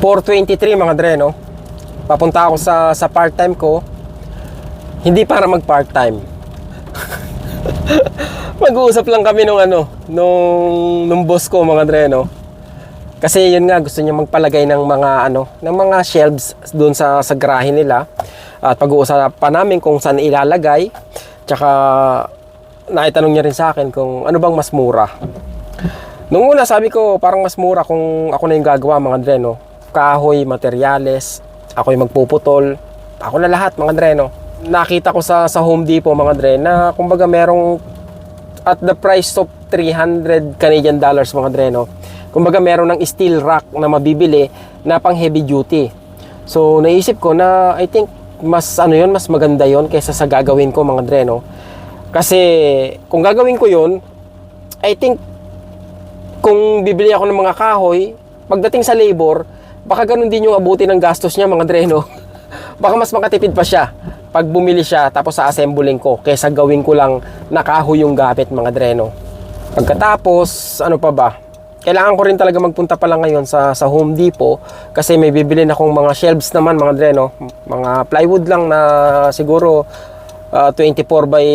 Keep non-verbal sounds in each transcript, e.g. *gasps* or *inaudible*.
423 mga dre, no? Papunta ako sa, sa part-time ko. Hindi para mag part-time. *laughs* Mag-uusap lang kami nung ano, nung, nung boss ko mga dre, no? Kasi yun nga, gusto niya magpalagay ng mga ano, ng mga shelves doon sa, sa garahe nila. At pag-uusapan namin kung saan ilalagay. Tsaka naitanong niya rin sa akin kung ano bang mas mura. Nung una sabi ko parang mas mura kung ako na yung gagawa mga dreno. Kahoy, materyales, ako yung magpuputol. Ako na lahat mga dreno. Nakita ko sa sa Home Depot mga dre na kumbaga merong at the price of 300 Canadian dollars mga dreno. Kumbaga meron ng steel rack na mabibili na pang heavy duty. So naisip ko na I think mas ano yon mas maganda yon kaysa sa gagawin ko mga dreno. Kasi kung gagawin ko yon I think kung bibili ako ng mga kahoy, pagdating sa labor, baka ganun din yung abuti ng gastos niya mga dreno. *laughs* baka mas makatipid pa siya pag bumili siya tapos sa assembling ko kaysa gawin ko lang na kahoy yung gamit mga dreno. Pagkatapos, ano pa ba? Kailangan ko rin talaga magpunta pa lang ngayon sa, sa Home Depot kasi may bibili na akong mga shelves naman mga dreno. Mga plywood lang na siguro uh, 24 by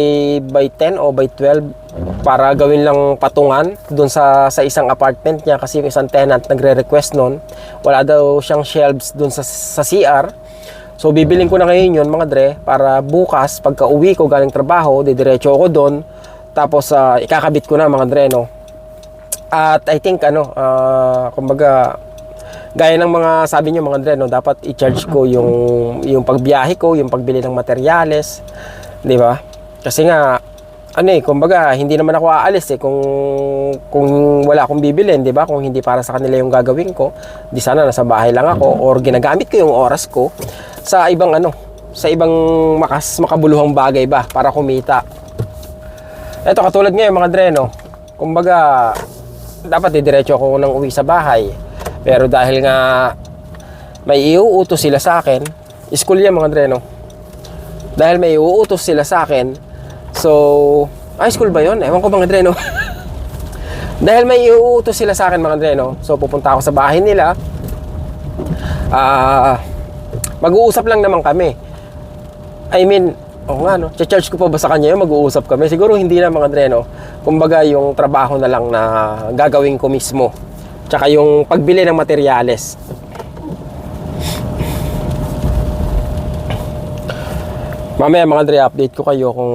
by 10 o by 12 para gawin lang patungan doon sa sa isang apartment niya kasi yung isang tenant nagre-request noon wala daw siyang shelves doon sa sa CR so bibiling ko na ngayon yun mga dre para bukas pagka uwi ko galing trabaho didiretso ako doon tapos uh, ikakabit ko na mga dre no? At I think ano uh, kumbaga gaya ng mga sabi niyo mga dre no? Dapat i-charge ko yung yung pagbiyahe ko yung pagbili ng materyales di ba? Kasi nga ano eh kumbaga hindi naman ako aalis eh. Kung kung wala akong bibilin di ba? Kung hindi para sa kanila yung gagawin ko di sana nasa bahay lang ako or ginagamit ko yung oras ko sa ibang ano sa ibang makas makabuluhang bagay ba para kumita. Eto katulad ngayon mga dreno kumbaga dapat didiretso ako nang uwi sa bahay. Pero dahil nga may iuutos sila sa akin school yan mga dreno dahil may iuutos sila sa akin so high school ba yon ewan ko mga dreno *laughs* dahil may iuutos sila sa akin mga dreno so pupunta ako sa bahay nila ah mag-uusap lang naman kami I mean Oo nga no, charge ko pa ba sa kanya yung mag-uusap kami? Siguro hindi na mga dreno. Kumbaga yung trabaho na lang na gagawin ko mismo. Tsaka yung pagbili ng materyales. Mamaya mga dre, update ko kayo kung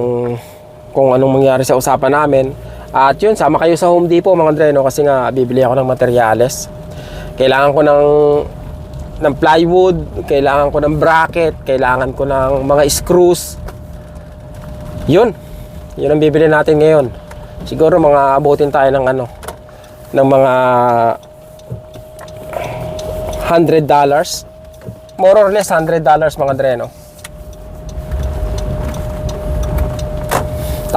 kung anong mangyari sa usapan namin. At yun, sama kayo sa Home Depot mga dre, no? kasi nga bibili ako ng materyales. Kailangan ko ng ng plywood, kailangan ko ng bracket, kailangan ko ng mga screws. Yun. Yun ang bibili natin ngayon. Siguro mga abutin tayo ng ano ng mga $100. More or less $100 mga dreno.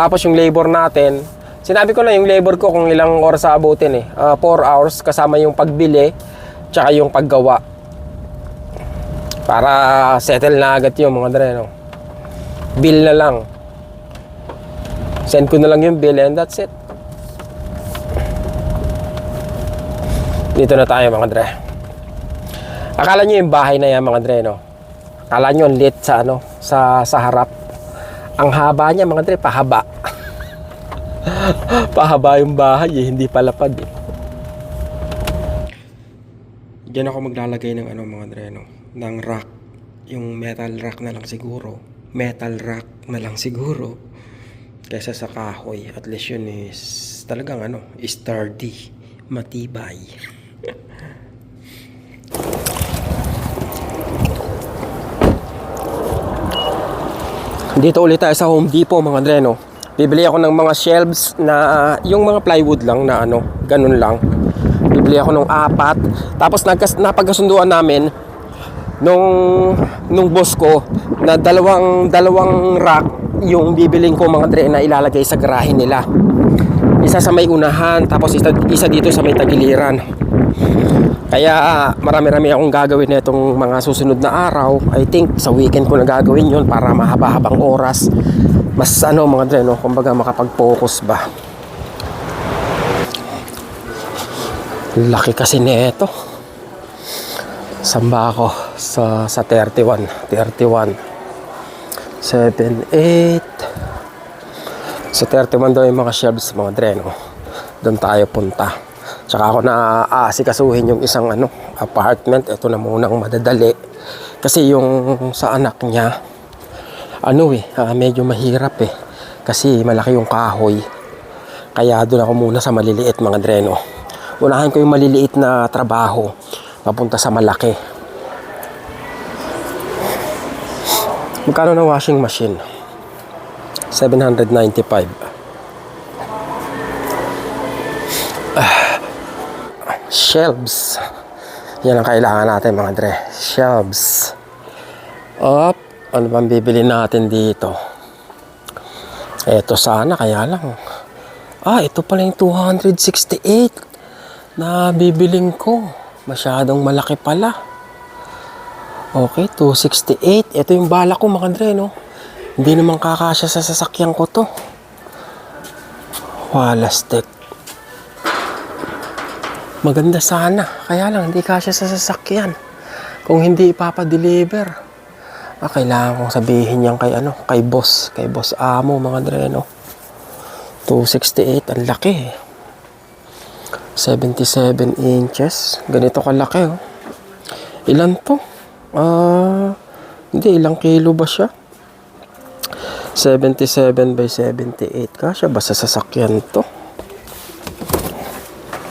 Tapos yung labor natin, sinabi ko na yung labor ko kung ilang oras abutin eh. 4 hours kasama yung pagbili tsaka yung paggawa. Para settle na agad yung mga dreno. Bill na lang. Send ko na lang yung bill and that's it. Dito na tayo mga dre. Akala nyo yung bahay na yan mga dre no? Akala nyo lit sa ano, sa, sa harap. Ang haba niya mga dre, pahaba. *laughs* pahaba yung bahay eh, hindi palapad eh. Diyan ako maglalagay ng ano mga dre no? Ng rack. Yung metal rack na lang siguro. Metal rack na lang siguro. Kesa sa kahoy. At least yun is talagang ano, sturdy. Matibay. *laughs* Dito ulit tayo sa Home Depot mga dreno. Bibili ako ng mga shelves na ah, yung mga plywood lang na ano, ganun lang. Bibili ako ng apat. Tapos nagkas, napagkasunduan namin nung nung boss ko na dalawang dalawang rack yung bibiling ko mga dre na ilalagay sa garahe nila. Isa sa may unahan, tapos isa, isa dito sa may tagiliran. Kaya ah, marami-rami akong gagawin na itong mga susunod na araw. I think sa weekend ko na gagawin yon para mahaba-habang oras. Mas ano mga dre, no? kumbaga makapag-focus ba. Laki kasi nito. Saan ba ako? Sa, sa 31. 31. 7, 8. Sa 31 daw yung mga shelves, mga dreno. Doon tayo punta. Tsaka ako na aasikasuhin yung isang ano, apartment. Ito na munang madadali. Kasi yung sa anak niya, ano eh, ah, medyo mahirap eh. Kasi malaki yung kahoy. Kaya doon ako muna sa maliliit mga dreno. Unahin ko yung maliliit na trabaho papunta sa malaki. Magkano na washing machine? 795. Shelves. Yan ang kailangan natin mga dre. Shelves. Up. Ano bang bibili natin dito? Eto sana, kaya lang. Ah, ito pala yung 268 na bibiling ko. Masyadong malaki pala. Okay, 268. Ito yung bala ko mga Andre, no? Hindi naman kakasya sa sasakyan ko to. Walastek. Maganda sana. Kaya lang, hindi kasya sa sasakyan. Kung hindi ipapadeliver. Ah, kailangan kong sabihin yan kay ano, kay boss, kay boss amo mga Andre, no? 268, ang laki eh. 77 inches. Ganito kalaki oh. Ilan to? Ah, hindi, ilang kilo ba siya? 77 by 78. Kasya ba sa sasakyan to?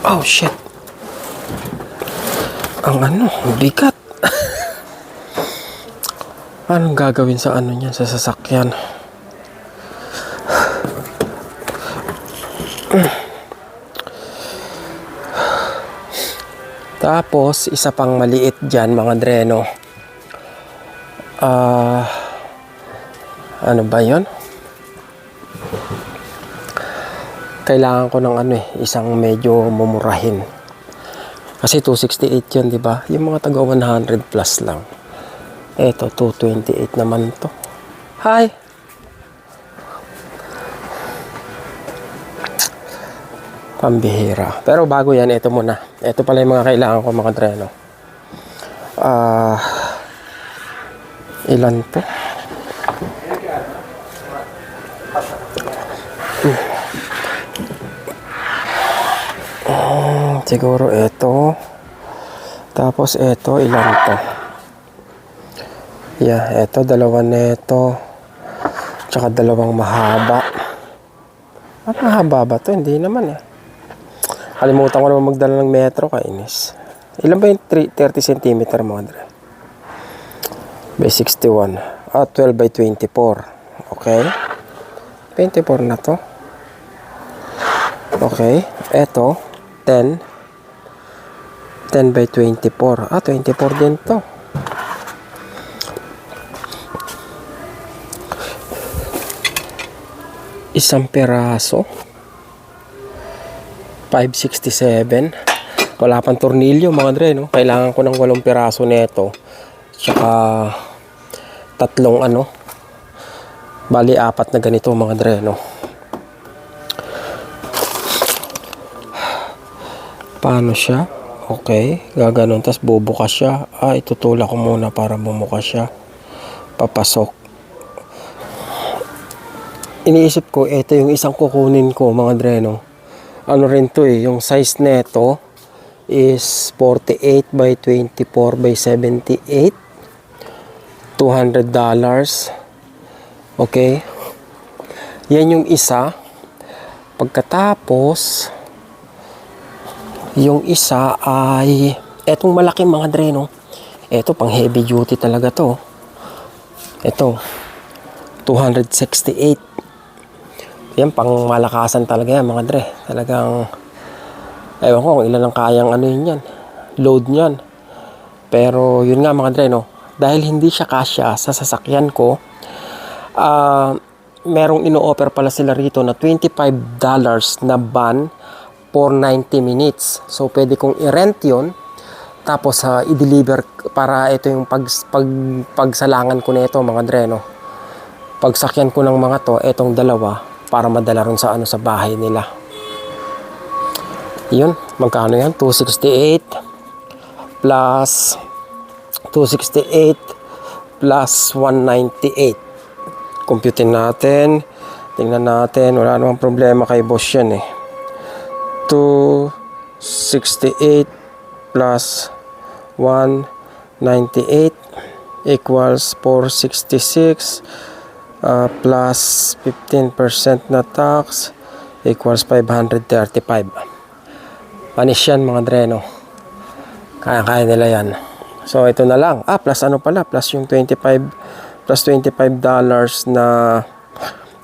Oh, shit. Ang ano, bigat. Anong gagawin sa ano niyan, sa sasakyan? Tapos, isa pang maliit dyan, mga dreno. Ah, ano ba yon? Kailangan ko ng ano eh, isang medyo mumurahin. Kasi 268 yun, di ba? Yung mga taga 100 plus lang. Eto, 228 naman to. Hi! Pambihira. Pero bago yan, ito muna. Ito pala yung mga kailangan ko mga dreno. Ah, ilan to? Siguro ito. Tapos ito, ilan to? Yeah, ito, dalawa neto. Tsaka dalawang mahaba. At mahaba ba to? Hindi naman eh. Kalimutan ko naman magdala ng metro, kainis. Ilan ba yung 3, 30 cm mga dre? By 61. Ah, 12 by 24. Okay. 24 na to. Okay. Eto, 10. 10 by 24. Ah, 24 din to. Isang peraso. 567. Wala pang tornilyo mga dre, no? Kailangan ko ng walong piraso nito. Tsaka tatlong ano. Bali apat na ganito mga dre, no? Paano siya? Okay, gaganon. Tapos bubukas siya. Ah, itutulak ko muna para bumukas siya. Papasok. Iniisip ko, ito yung isang kukunin ko mga dre, no? ano rin to eh, yung size neto is 48 by 24 by 78 200 dollars okay yan yung isa pagkatapos yung isa ay etong malaking mga dreno eto pang heavy duty talaga to eto 268 yan, pang malakasan talaga yan, mga dre. Talagang, ewan ko kung ilan ang kayang ano yun yan. Load niyan. Pero, yun nga mga dre, no. Dahil hindi siya kasya sa sasakyan ko, ah, merong ino-offer pala sila rito na $25 na ban for 90 minutes. So, pwede kong i-rent yun. Tapos, ah, i-deliver para ito yung pag, pag, pagsalangan ko na ito, mga dre, no. Pagsakyan ko ng mga to, etong dalawa, para madala rin sa ano sa bahay nila. Yun, magkano yan? 268 plus 268 plus 198. Computin natin. Tingnan natin. Wala namang problema kay boss yan eh. 268 plus 198 equals 466 uh, plus 15% na tax equals 535. Panis yan mga dreno. Kaya-kaya nila yan. So ito na lang. Ah, plus ano pala? Plus yung 25 plus 25 dollars na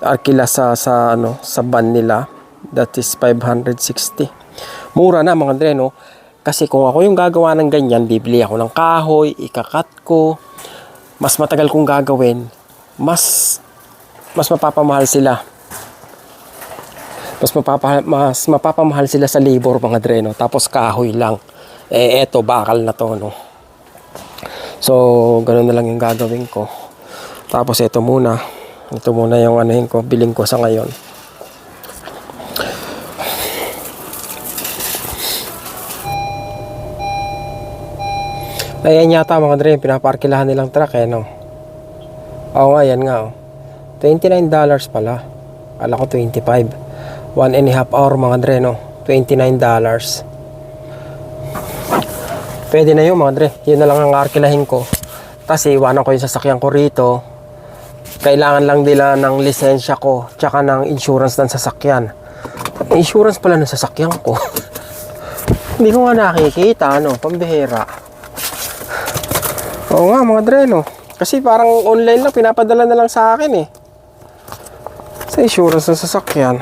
arkila sa sa ano sa ban nila. That is 560. Mura na mga dreno. Kasi kung ako yung gagawa ng ganyan, bibili ako ng kahoy, ikakat ko, mas matagal kong gagawin, mas mas mapapamahal sila. Mas mapapa, mas mapapamahal sila sa labor mga dreno. Tapos kahoy lang. Eh eto bakal na to no. So ganun na lang yung gagawin ko. Tapos ito muna. Ito muna yung anuhin ko, biling ko sa ngayon. Ayan yata mga dre, pinaparkilahan nilang truck eh, no? Oo nga, yan nga, oh. $29 pala. Kala ko 25. One and a half hour mga dre, no? $29. Pwede na yun mga dre. Yun na lang ang arkilahin ko. Kasi iwanan ko yung sasakyan ko rito. Kailangan lang nila ng lisensya ko, tsaka ng insurance ng sasakyan. Insurance pala ng sasakyan ko. *laughs* Hindi ko nga nakikita, ano, pambihira. Oo nga, mga dreno. Kasi parang online lang, pinapadala na lang sa akin eh. Sa insurance ng sasakyan.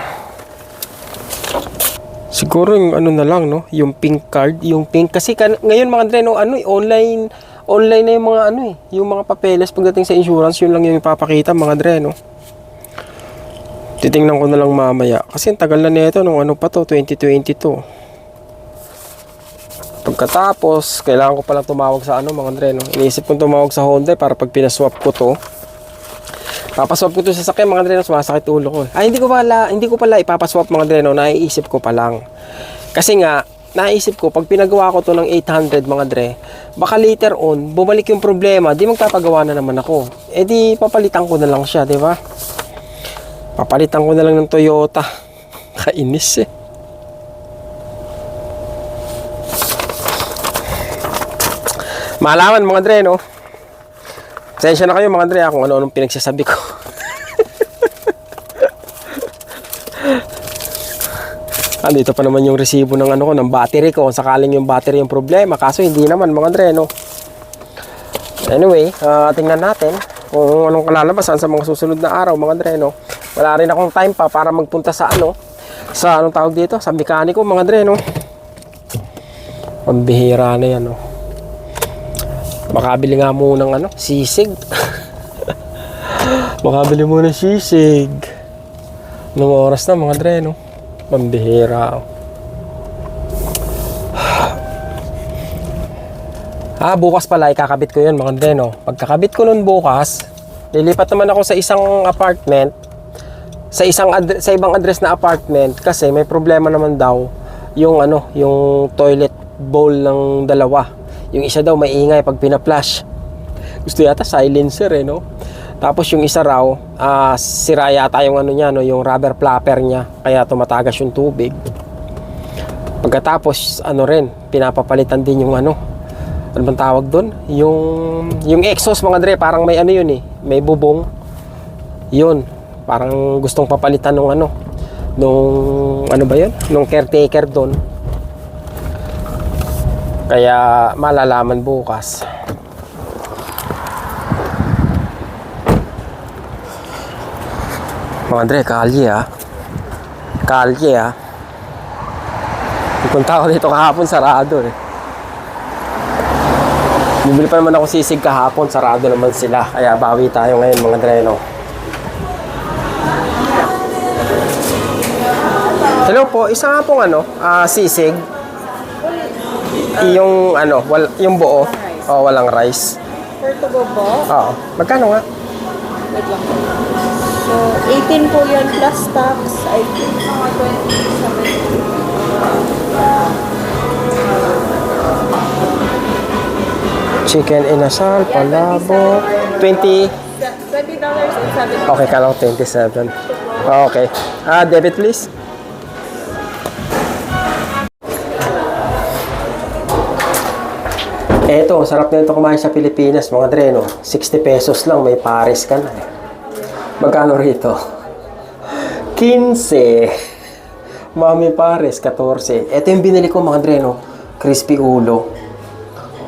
Siguro yung ano na lang, no? Yung pink card, yung pink. Kasi kan- ngayon mga dreno, ano eh, online, online na yung mga ano eh, yung mga papeles pagdating sa insurance, yun lang yung ipapakita mga dreno. Titingnan ko na lang mamaya. Kasi ang tagal na nito nung ano pa to, 2022. Pagkatapos, kailangan ko pala tumawag sa ano mga Andre, no? Iniisip kong tumawag sa Honda para pag pinaswap ko to, papaswap ko to sa sakyan mga Andre, no? sumasakit ulo ko. Ay, hindi ko pala, hindi ko pala ipapaswap mga Andre, no? naiisip ko pa lang. Kasi nga, naisip ko, pag pinagawa ko to ng 800 mga Dre, baka later on, bumalik yung problema, di magpapagawa na naman ako. Eh di, papalitan ko na lang siya, di ba? Papalitan ko na lang ng Toyota. *laughs* Kainis eh. Malaman mga Dre, no? Pasensya na kayo mga Dre, kung ano-anong pinagsasabi ko. *laughs* Andito pa naman yung resibo ng ano ko, ng battery ko. Kung sakaling yung battery yung problema. Kaso hindi naman mga Dre, no? Anyway, ah, tingnan natin kung anong kalalabasan sa mga susunod na araw mga Dre, no? Wala rin akong time pa para magpunta sa ano, sa anong tawag dito, sa mekaniko mga Dre, no? Pambihira na yan, no? Makabili nga muna ng ano, sisig. *laughs* Makabili muna sisig. Nung oras na mga dre, no? Pambihira. *sighs* Ah, bukas pala, ikakabit ko yun mga dre, no? Pagkakabit ko nun bukas, lilipat naman ako sa isang apartment, sa isang sa ibang address na apartment kasi may problema naman daw yung ano, yung toilet bowl ng dalawa. Yung isa daw maingay pag pina-flush. Gusto yata silencer eh, no? Tapos yung isa raw, ah, sira yata yung ano niya, no, yung rubber flapper niya, kaya tumatagas yung tubig. Pagkatapos, ano rin, pinapapalitan din yung ano, ano bang tawag doon? Yung, yung exhaust mga dre, parang may ano yun eh, may bubong. Yun, parang gustong papalitan nung ano, nung ano ba yun? Nung caretaker doon. Kaya malalaman bukas. Mga Andre, kalye ah. Kalye ah. Pupunta ako dito kahapon, sarado eh. Bibili pa naman ako sisig kahapon, sarado naman sila. Kaya bawi tayo ngayon mga dreno. Hello po, isa nga pong ano, ah, sisig. Yung ano, wal, yung buo. Oh, walang rice. For to go po, Oo. Magkano nga? wait lang. So, 18 po yun plus tax. I think mga 27. Chicken inasal, palabo. 20. $20 and 7 Okay, kala ko 27. Okay. Ah, debit please. Eto, sarap na ito kumain sa Pilipinas, mga dreno. 60 pesos lang, may pares ka na eh. Magkano rito? 15. Mami pares, 14. Ito yung binili ko, mga dreno. Crispy ulo.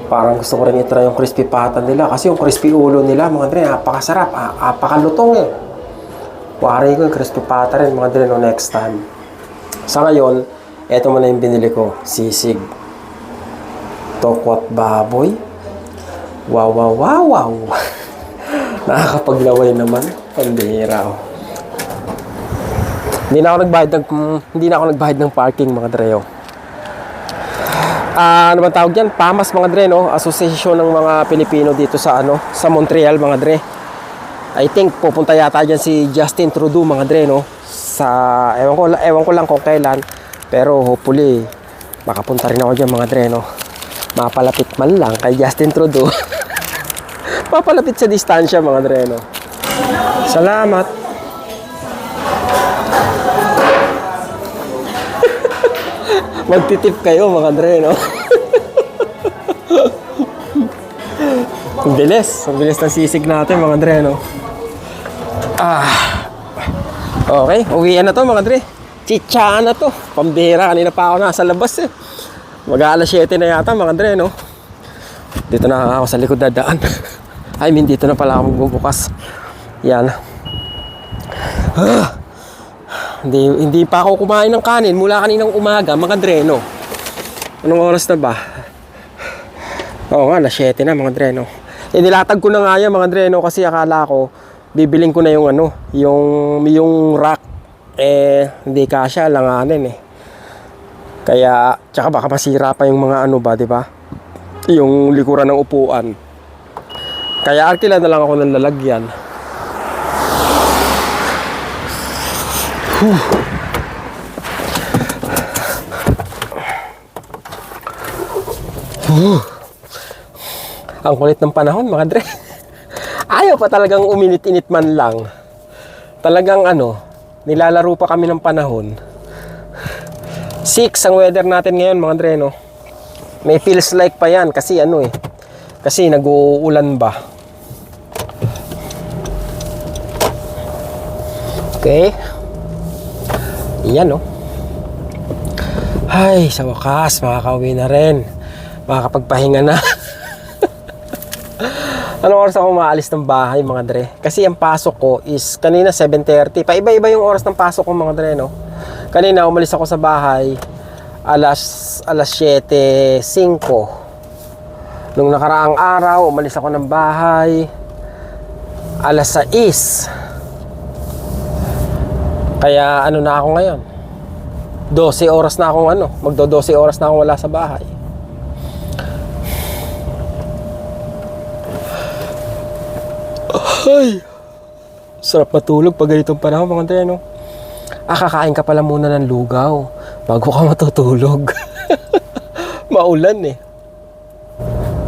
Parang gusto ko rin itry yung crispy pata nila. Kasi yung crispy ulo nila, mga dreno, napakasarap. ah, Napakalutong eh. Wari ko yung crispy pata rin, mga dreno, next time. Sa ngayon, eto muna yung binili ko. Sisig. Tokwat baboy. Wow, wow, wow, wow. *laughs* Nakakapaglaway naman. Pambihira oh. Hindi na ako nagbayad ng mm, hindi na ako nagbayad ng parking mga dreo. Ah, ano ba tawag yan? PAMAS mga dre, no? Association ng mga Pilipino dito sa ano, sa Montreal mga dre. I think pupunta yata diyan si Justin Trudeau mga dre, no? Sa ewan ko ewan ko lang kung kailan, pero hopefully makapunta rin ako diyan mga dre, no? Mapalapit man lang kay Justin Trudeau. *laughs* Papalapit sa distansya mga dre, no? Salamat. *laughs* Magtitip kayo mga dre, no? *laughs* Ang bilis. Ang bilis ng sisig natin mga dre, no? Ah. Okay, uwian na to mga dre. Chicha na to. Pambihira. Kanina pa ako nasa labas eh. Mag alas 7 na yata mga dre, no? Dito na ako sa likod dadaan. *laughs* I mean, dito na pala ako magbubukas. Yan. Ah. *sighs* Hindi, hindi pa ako kumain ng kanin mula kaninang umaga, mga dreno. Anong oras na ba? Oo nga, na 7 na mga dreno. Eh, nilatag ko na nga yan mga dreno kasi akala ko bibiling ko na yung ano, yung, yung rack. Eh, hindi kasya, langanin eh. Kaya, tsaka baka masira pa yung mga ano ba, di ba? Yung likuran ng upuan. Kaya arkila na lang ako ng lalagyan. Ang kulit ng panahon, mga dre. *laughs* Ayaw pa talagang uminit-init man lang. Talagang ano, nilalaro pa kami ng panahon. 6 ang weather natin ngayon, mga dre, no? May feels like pa yan kasi ano eh. Kasi nag-uulan ba. Okay. Yan, no? Ay, sa wakas, makakauwi na rin. Makakapagpahinga na. *laughs* Anong oras ako maalis ng bahay, mga dre? Kasi ang pasok ko is kanina 7.30. Paiba-iba yung oras ng pasok ko, mga dre, no? Kanina, umalis ako sa bahay alas, alas 7.05. Nung nakaraang araw, umalis ako ng bahay alas 6. Kaya ano na ako ngayon? 12 oras na akong ano, magdo 12 oras na akong wala sa bahay. Ay! Sarap matulog pag ganitong panahon mga dre, no? Ah, kakain ka pala muna ng lugaw bago ka *laughs* matutulog. *laughs* Maulan eh.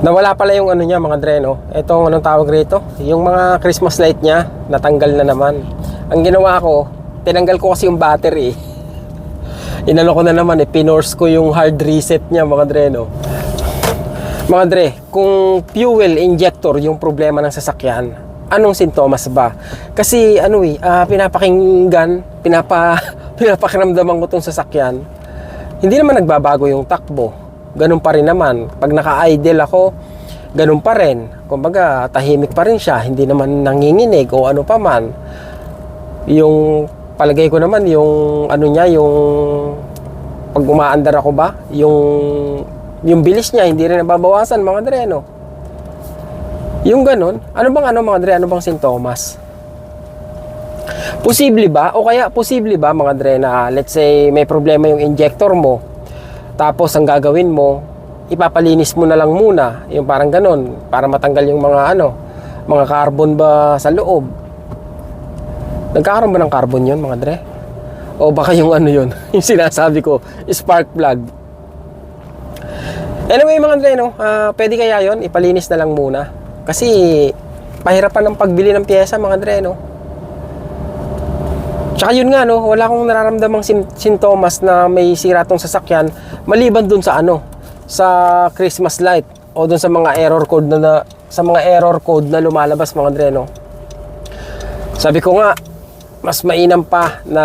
Nawala pala yung ano niya mga dre, no? Itong anong tawag rito? Yung mga Christmas light niya, natanggal na naman. Ang ginawa ko, tinanggal ko kasi yung battery. *laughs* Inano ko na naman eh, pinorse ko yung hard reset niya mga dre, no? Mga dre, kung fuel injector yung problema ng sasakyan, anong sintomas ba? Kasi ano eh, ah, pinapakinggan, pinapa, *laughs* pinapakiramdaman ko tong sasakyan, hindi naman nagbabago yung takbo. Ganun pa rin naman. Pag naka-idle ako, ganun pa rin. Kumbaga, tahimik pa rin siya. Hindi naman nanginginig o ano pa man. Yung palagay ko naman, yung ano niya, yung pag umaandar ako ba, yung yung bilis niya, hindi rin nababawasan, mga dre, no? Yung ganun, ano bang ano mga dre, ano bang sintomas? Posible ba? O kaya posible ba mga dre na let's say may problema yung injector mo tapos ang gagawin mo ipapalinis mo na lang muna yung parang ganun para matanggal yung mga ano mga carbon ba sa loob nagkakaroon ba ng carbon yun mga dre? o baka yung ano yun *laughs* yung sinasabi ko spark plug Anyway mga Andre, no, ah, pwede kaya yon ipalinis na lang muna. Kasi pahirapan ng pagbili ng pyesa mga Andre, no. Tsaka yun nga, no, wala akong nararamdamang sintomas na may sira tong sasakyan maliban dun sa ano, sa Christmas light o dun sa mga error code na, na sa mga error code na lumalabas mga Andre, no. Sabi ko nga, mas mainam pa na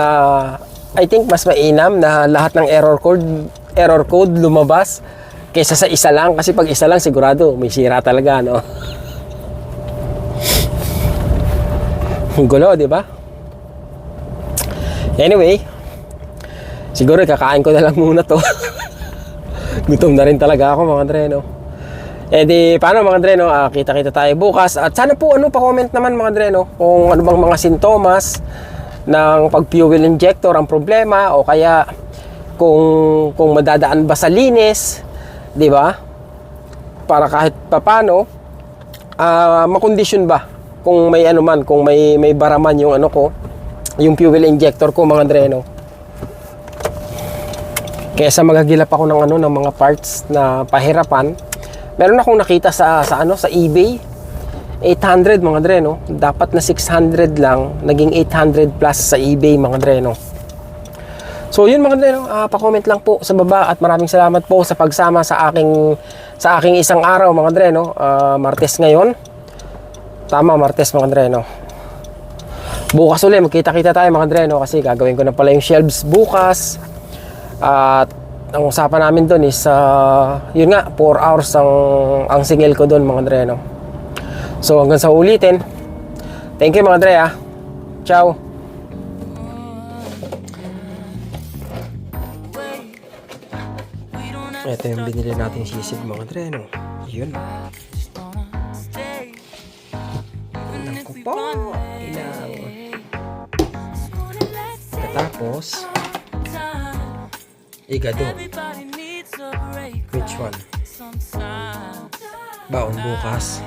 I think mas mainam na lahat ng error code error code lumabas kaysa sa isa lang kasi pag isa lang sigurado may sira talaga no. *laughs* gulo, di ba? Anyway, siguro kakain ko na lang muna to. *laughs* Gutom na rin talaga ako mga Andre, no? Eh di, paano mga Andre, no? Ah, kita-kita tayo bukas. At sana po, ano, pa-comment naman mga Andre, no? Kung ano bang mga sintomas ng pag-fuel injector ang problema o kaya kung kung madadaan ba sa linis, 'di ba? Para kahit papano ah makondisyon ba kung may ano man, kung may may baraman yung ano ko, yung fuel injector ko mga dreno. Kaysa magagilap ako ng ano ng mga parts na pahirapan, meron akong nakita sa sa ano sa eBay 800 mga dreno. Dapat na 600 lang, naging 800 plus sa eBay mga dreno. So yun mga dreno, ah, pa-comment lang po sa baba at maraming salamat po sa pagsama sa aking sa aking isang araw mga dreno. Ah, Martes ngayon. Tama, Martes mga dreno. Bukas ulit, magkita-kita tayo mga dreno kasi gagawin ko na pala yung shelves bukas. At ang usapan namin doon is, ah, yun nga, 4 hours ang, ang singil ko doon mga dreno. So hanggang sa ulitin. Thank you mga Dre ah. Ciao. Ito yung binili nating sisig mga Dre no. Yun. Katapos. Igado. Which one? Baon bukas.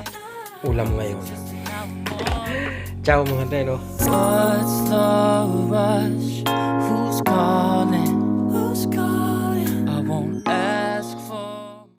Ulam ngayon. *gasps* Ciao mga no. What's the rush? Who